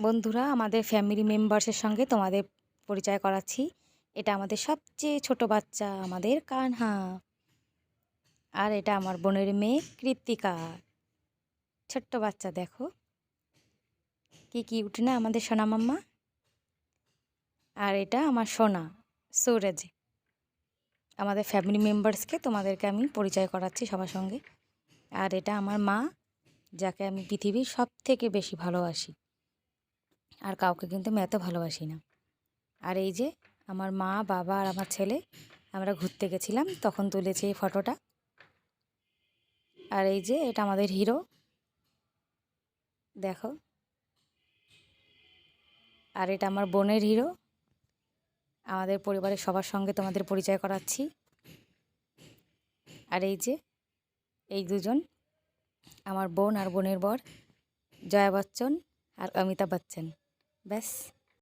বন্ধুরা, আমাদের ফ্যামিলি মেম্বার্সের সঙ্গে তোমাদের পরিচয় করাচ্ছি। এটা আমাদের সবচেয়ে ছোট বাচ্চা, আমাদের কানহা। আর এটা আমার বোনের মেয়ে, কৃত্তিকা। ছোট্ট বাচ্চা, দেখো। কি কি উঠে না আমাদের সোনা মাম্মা? আর এটা আমার সোনা, সৌরাজ। আমাদের ফ্যামিলি মেম্বার্সকে তোমাদেরকে আমি পরিচয় করাচ্ছি সবার সঙ্গে। আর এটা আমার মা, যাকে আমি পৃথিবীর সব থেকে বেশি ভালোবাসি। আর কাউকে কিন্তু আমি এত ভালোবাসি না। আর এই যে আমার মা, বাবা আর আমার ছেলে, আমরা ঘুরতে গেছিলাম, তখন তুলেছি এই ফটোটা। আর এই যে এটা আমাদের হিরো। দেখো। আর এটা আমার বোনের হিরো। আমাদের পরিবারের সবার সঙ্গে তোমাদের পরিচয় করাচ্ছি। আর এই যে এই দুজন, আমার বোন আর বোনের বর, জয়া বচ্চন আর অমিতাভ বচ্চন। ব্যাস